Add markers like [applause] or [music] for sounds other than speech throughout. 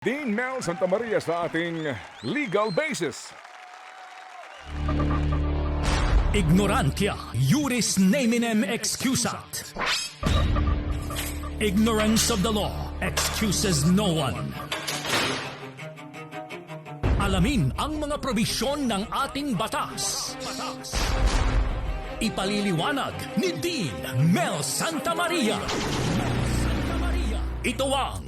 Dean Mel Santa Maria sa ating legal basis. Ignorantia, juris neminem excusat. Ignorance of the law excuses no one. Alamin ang mga probisyon ng ating batas. Ipaliliwanag ni Dean Mel Santa Maria. Ito ang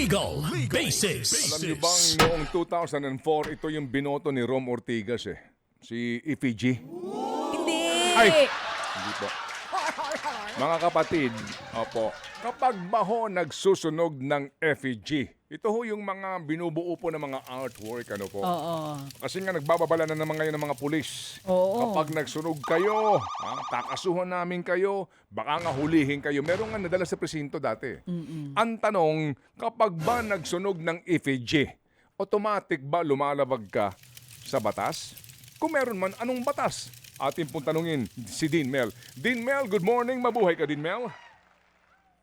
Legal Basis. Alam niyo bang noong 2004, ito yung binoto ni Rom Ortigas eh. Si Ifiji. Hindi. Ay! Hindi po. Mga kapatid, opo, kapag ba ho nagsusunog ng FEG, ito ho yung mga binubuo po ng mga artwork, ano po. Oo. Kasi nga nagbababala na naman ngayon ng mga pulis. Oo. Kapag nagsunog kayo, ha, takasuhan namin kayo, baka nga hulihin kayo. Meron nga nadala sa presinto dati. Ang tanong, kapag ba nagsunog ng effigy, automatic ba lumalabag ka sa batas? Kung meron man, anong batas? Atin pong tanungin si Dean Mel. Dean Mel, good morning. Mabuhay ka, Dean Mel.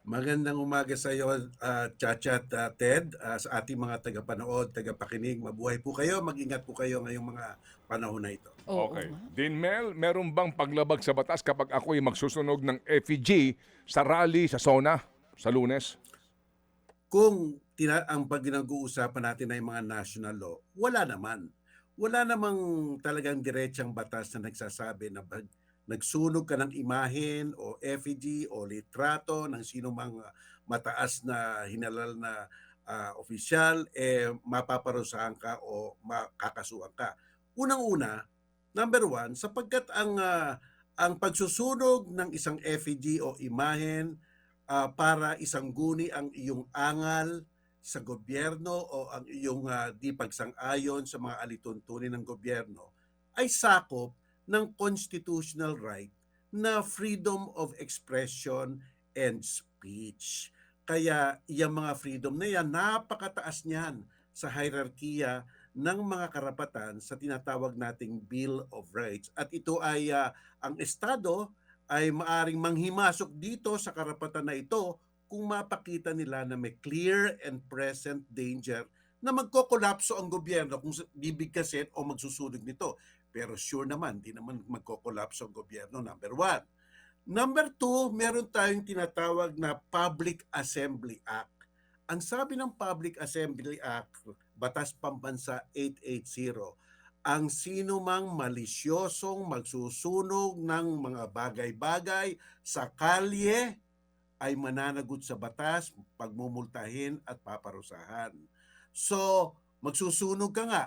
Magandang umaga sa iyo, uh, Chacha at uh, Ted, uh, sa ating mga tagapanood, tagapakinig. Mabuhay po kayo, mag-ingat po kayo ngayong mga panahon na ito. Oo. Okay. Dean Mel, meron bang paglabag sa batas kapag ako'y magsusunog ng effigy sa rally sa SONA sa lunes? Kung tina- ang pag uusapan natin ay mga national law, wala naman. Wala namang talagang diretsang batas na nagsasabi na pag nagsunog ka ng imahen o effigy o litrato ng sino mang uh, mataas na hinalal na uh, opisyal, eh mapaparusahan ka o makakasuhan ka. Unang-una, number one, sapagkat ang uh, ang pagsusunog ng isang effigy o imahen uh, para isang guni ang iyong angal sa gobyerno o ang iyong uh, di pagsang-ayon sa mga alituntunin ng gobyerno ay sakop ng constitutional right na freedom of expression and speech. Kaya yung mga freedom na yan, napakataas niyan sa hierarkiya ng mga karapatan sa tinatawag nating Bill of Rights. At ito ay uh, ang Estado ay maaring manghimasok dito sa karapatan na ito kung mapakita nila na may clear and present danger na magkokolapso ang gobyerno kung bibigkasin o magsusunog nito. Pero sure naman, di naman magkokolapso ang gobyerno, number one. Number two, meron tayong tinatawag na Public Assembly Act. Ang sabi ng Public Assembly Act, Batas Pambansa 880, ang sino mang malisyosong magsusunog ng mga bagay-bagay sa kalye ay mananagot sa batas, pagmumultahin at paparusahan. So, magsusunog ka nga,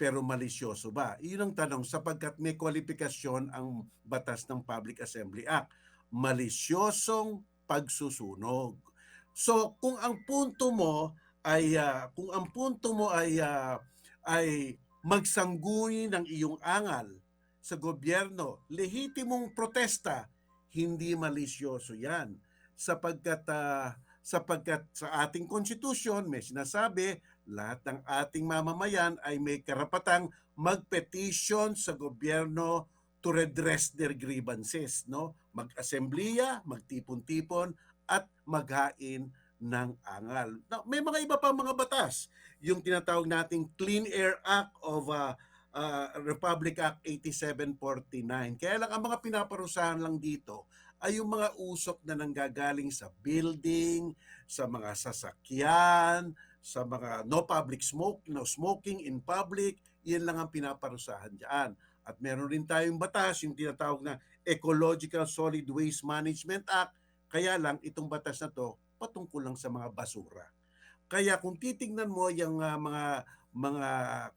pero malisyoso ba? Iyon ang tanong sapagkat may kwalifikasyon ang batas ng Public Assembly Act. Malisyosong pagsusunog. So, kung ang punto mo ay uh, kung ang punto mo ay uh, ay magsangguni ng iyong angal sa gobyerno, lehitimong protesta, hindi malisyoso 'yan sapagkat uh, sapagkat sa ating konstitusyon may sinasabi lahat ng ating mamamayan ay may karapatang magpetition sa gobyerno to redress their grievances no? Mag-assemblea magtipon-tipon at maghain ng angal. Now, may mga iba pa mga batas. Yung tinatawag nating Clean Air Act of uh, uh, Republic Act 8749 kaya lang ang mga pinaparusahan lang dito ay yung mga usok na nanggagaling sa building, sa mga sasakyan, sa mga no public smoke, no smoking in public, yan lang ang pinaparusahan diyan. At meron rin tayong batas, yung tinatawag na Ecological Solid Waste Management Act. Kaya lang itong batas na to patungkol lang sa mga basura. Kaya kung titingnan mo yung uh, mga mga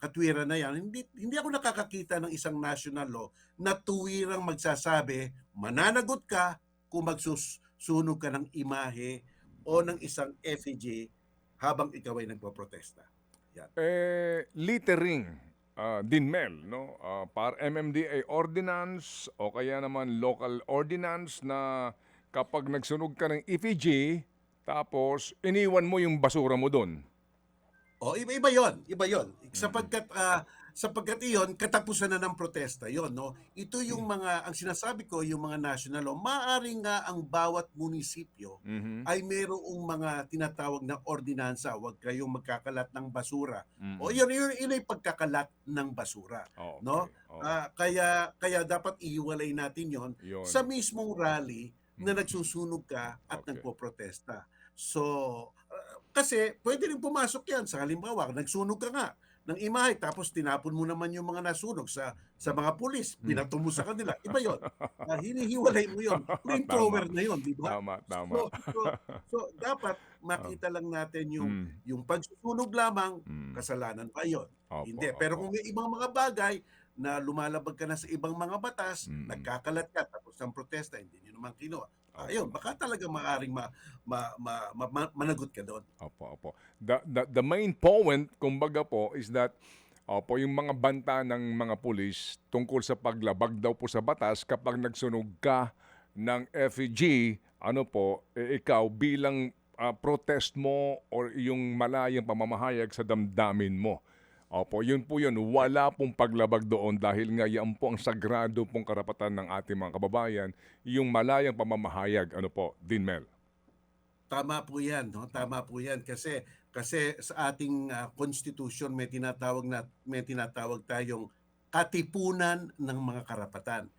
katwiran na yan, hindi, hindi ako nakakakita ng isang national law na tuwirang magsasabi, mananagot ka kung magsusunog ka ng imahe o ng isang effigy habang ikaw ay nagpo-protesta. Yan. Eh, littering, uh, din Mel, no? Uh, par MMDA ordinance o kaya naman local ordinance na kapag nagsunog ka ng effigy, tapos iniwan mo yung basura mo doon. O, iba-iba yon, iba yon. Sapagkat ah, sapagkat iyon, katapusan na ng protesta yon no? Ito yung mga, ang sinasabi ko, yung mga national law, maaring nga ang bawat munisipyo Mhm. ay mayroong mga tinatawag na ordinansa. Huwag kayong magkakalat ng basura. Mhm. O yun, yun, yun ay pagkakalat ng basura. Oh, okay. no? Oh, Ah, kaya, kaya dapat iiwalay natin yon sa mismong rally na Mhm. nagsusunog ka at Okay. nagpo-protesta. So, ah, kasi pwede rin pumasok yan. Sa halimbawa, nagsunog ka nga ng imahe tapos tinapon mo naman yung mga nasunog sa sa mga pulis, Hmm. binato mo sa kanila. Iba yon. [laughs] Ah, hinihiwalay mo yon. Flamethrower na yon, di ba? Tama, tama. So, so, so, dapat [laughs] makita lang natin yung Mm, yung pagsusunog lamang mm. kasalanan pa yon. Opo, Hindi. Pero kung may ibang mga bagay na lumalabag ka na sa ibang mga batas, Mm. nagkakalat ka tapos ng protesta, hindi nyo naman kinuha. Opo. Ayun, baka talaga maaring ma, ma, ma, ma, ma- managot ka doon. Opo, opo. The, the, the main point, kumbaga po, is that opo, yung mga banta ng mga pulis tungkol sa paglabag daw po sa batas kapag nagsunog ka ng FEG, ano po, eh, ikaw bilang ah, protest mo or yung malayang pamamahayag sa damdamin mo. Opo, yun po yun. Wala pong paglabag doon dahil nga yan po ang sagrado pong karapatan ng ating mga kababayan, yung malayang pamamahayag. Ano po, Dinmel? Tama po 'yan, no? Tama po 'yan kasi kasi sa ating ah, constitution may tinatawag na may tinatawag tayong katipunan ng mga karapatan.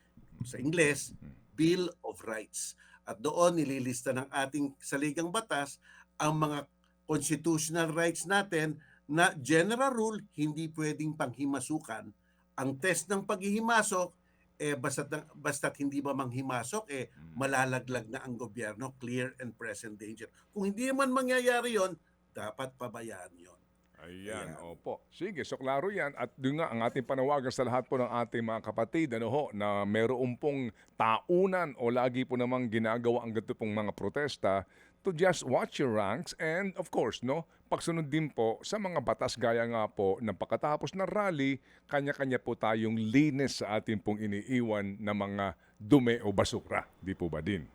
Sa Ingles, Bill of Rights. At doon nililista ng ating saligang batas ang mga constitutional rights natin na general rule hindi pwedeng panghimasukan. Ang test ng paghihimasok eh basta't, basta't hindi ba manghimasok eh malalaglag na ang gobyerno, clear and present danger. Kung hindi man mangyayari yon, dapat pabayaan yon. Ayan, Ayan. opo. Sige, so klaro yan. At yun nga, ang ating panawagan sa lahat po ng ating mga kapatid, ano ho, na meron pong taunan o lagi po namang ginagawa ang ganito pong mga protesta to just watch your ranks and of course, no, pagsunod din po sa mga batas gaya nga po ng pagkatapos ng rally, kanya-kanya po tayong linis sa ating pong iniiwan na mga dumi o basura. Di po ba din?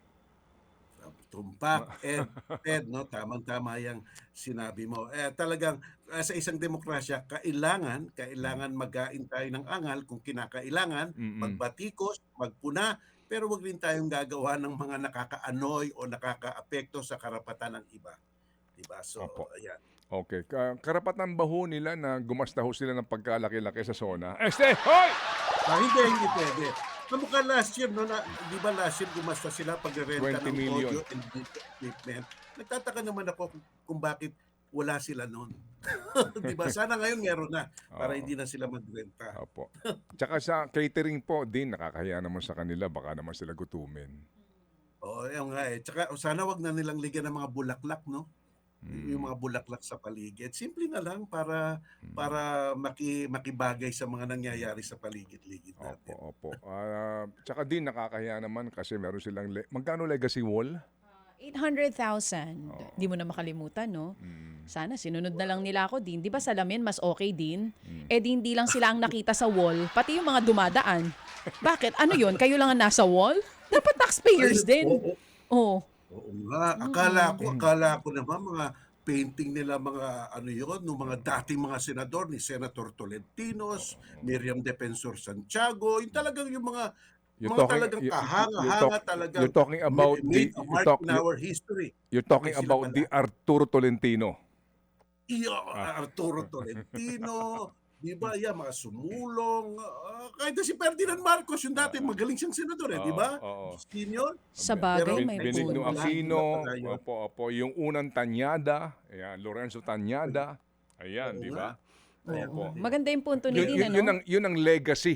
Tumpak, Ed, Ed, no, tamang-tama yung sinabi mo. Eh, talagang ah, sa isang demokrasya, kailangan, kailangan magain tayo ng angal kung kinakailangan, Mm-mm. magbatikos, magpuna, pero wag rin tayong gagawa ng mga nakakaanoy o nakakaapekto sa karapatan ng iba. Diba? So, Opo. ayan. Okay. Ka- karapatan ba ho nila na gumasta ho sila ng pagkalaki-laki sa zona? Este, hoy! Ah, hindi, hindi pwede. Kamukha last year, no, na, di ba last year gumasta sila pag-renta 20 ng million. audio and equipment. Nagtataka naman ako kung, kung bakit wala sila noon. [laughs] di ba? Sana ngayon meron na para Oo. hindi na sila magrenta. Opo. Tsaka sa catering po din, nakakahiya naman sa kanila. Baka naman sila gutumin. Oo, yun nga eh. Tsaka sana wag na nilang ligyan ng mga bulaklak, no? Yung mga bulaklak sa paligid. Simple na lang para Mm. para maki, makibagay sa mga nangyayari sa paligid-ligid Opo, natin. opo. Ah, tsaka din nakakahiya naman kasi meron silang... Le- Magkano legacy wall? 800,000. Di mo na makalimutan, no? Mm. Sana sinunod na lang nila ako din. Di ba salamin mas okay din? Mm. Eh di hindi lang sila ang nakita sa wall, pati yung mga dumadaan. Bakit? Ano yun? Kayo lang ang nasa wall? Dapat taxpayers Ay, din. oo. Oh. Oo nga, akala ko, akala ko naman mga painting nila mga ano yun, ng mga dating mga senador ni Senator Tolentinos, Miriam Defensor Santiago, yung talagang yung mga You're mga talking- talagang kahanga-hanga you're talk- talagang you're talking about the- a you mark talk- in our history. You're talking about pala. the Arturo Tolentino. Iyo, Ah. Arturo [laughs] Tolentino, di ba, yeah, mga sumulong, ah, kahit na si Ferdinand Marcos, yung dati magaling siyang senador, eh, di ba? Senior? Sa Pero bagay, Bin- may Benigno. Aquino, opo, opo, yung unang Tanyada, ayan, Lorenzo Tanyada, ayan, di ba? Opo. Maganda yung punto ni Yun, Din, yun, ano? yun, ang, yun ang legacy.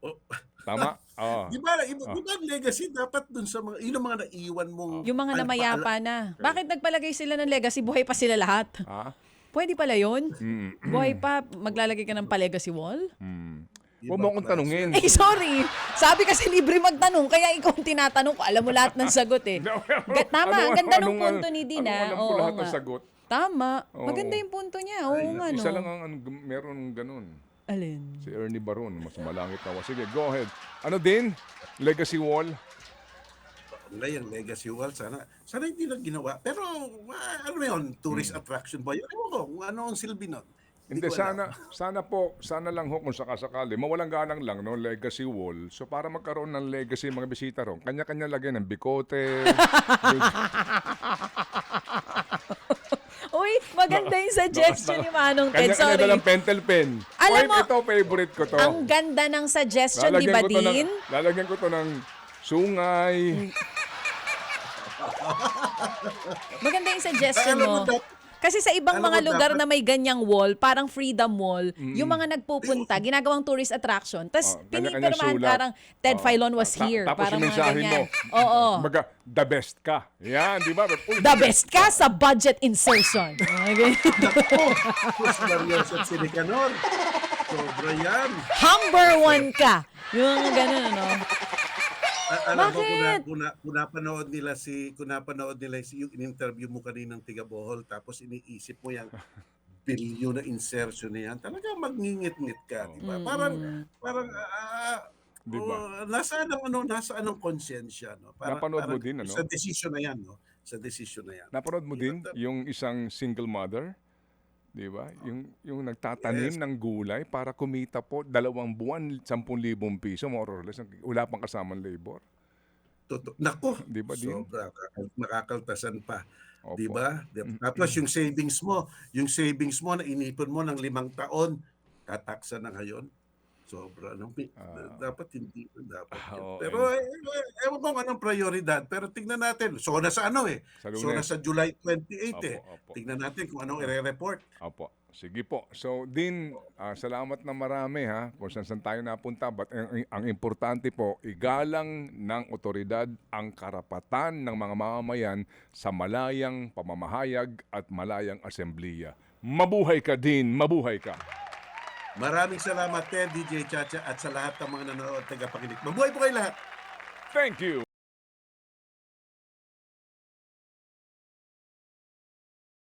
Oh. Tama? Oo. Di ba, iba, di ba ang legacy dapat dun sa mga, yun ang mga naiwan mong... Yung mga namayapa na. Bakit nagpalagay sila ng legacy? Buhay pa sila lahat. Ha? Pwede pala yun? Mm. Buhay pa, maglalagay ka ng pa-legacy wall? Mm. Huwag mo akong tanungin. Eh, sorry. Sabi kasi libre magtanong, kaya ikaw ang tinatanong ko. Alam mo lahat ng sagot eh. [laughs] No, Ga- Tama, ano- ang ganda ano- ng ano- punto ni Din, ano- ah. Alam ko Oo lahat ng sagot. Tama. Oo. Maganda yung punto niya. Oo nga, no? Isa lang ang, ang meron ng ganun. Alin? Si Ernie Baron, mas malangit na. Sige, go ahead. Ano din? Legacy wall? Ngayon, legacy wall, sana, sana hindi lang ginawa. Pero, ah, ano yun, tourist Hmm. attraction ba yun? Ewan ko, kung ano ang silbi nun. Hindi, ko alam. sana, sana po, sana lang ho kung sakasakali, mawalang ganang lang, no, legacy wall. So para magkaroon ng legacy mga bisita ron, kanya-kanya lagyan ng bikote. [laughs] Maganda yung suggestion ni Manong Ted. kanya-kanya Sorry. dalang pentel pen. Alam mo, ito, favorite ko to. Ang ganda ng suggestion, di ba, ko to ng, Dean? lalagyan ko to ng sungay. Maganda yung suggestion Alam mo, Kasi sa ibang alam mga lugar dapat- na may ganyang wall, parang Freedom Wall, yung mga nagpupunta, [clears throat] ginagawang tourist attraction. Tapos Oh, pinipirmahan parang Ted Oh, Filon was ta- here. Tapos parang yung mga mensahe ganyan. mo. Oo. Maga, the best ka. Yan, di ba? Uy, The best ka sa budget insertion. Okay. Oh, Sus Marios at Sinicanor. Sobra yan. Number one ka. Yung ganun, ano. A- alam mo, kung, na, Bakit? kung, na, kung napanood nila si, kung napanood nila si, yung in-interview mo kaninang tiga Bohol, tapos iniisip mo yung [laughs] bilyon na insertion na yan, talaga magngingit-ngit ka, di ba? Parang, parang, ah, Di ba? oh, nasaan ang, ano, nasaan ang konsensya, no? Parang, Napanood mo din, ano? Sa decision na yan, no? Sa decision na yan. Napanood mo din yung isang single mother? Di ba? Yung, yung nagtatanim Yes. ng gulay para kumita po dalawang buwan, 10,000 piso, more or less. Wala pang kasamang labor. Toto- Nako, Di ba, sobra, kakal- makakaltasan pa. Opo. Di ba? Tapos yung savings mo, yung savings mo na inipon mo ng limang taon, tataksa na ngayon. Sobra. No? Ah. dapat hindi. Dapat. Oo, pero eh, eh, ewan ko anong prioridad. Pero tignan natin. So na sa ano eh. Sa So na sa July 28 eh. Opo, opo. Tignan natin kung anong i-report. Opo. Sige po. So, Din, ah, salamat na marami ha kung saan saan tayo napunta. But ang, ang importante po, igalang ng otoridad ang karapatan ng mga mamamayan sa malayang pamamahayag at malayang asembliya. Mabuhay ka, Din. Mabuhay ka. Maraming salamat, Ted, DJ Chacha, at sa lahat ng mga nanonood at tagapakinig. Mabuhay po kayo lahat! Thank you.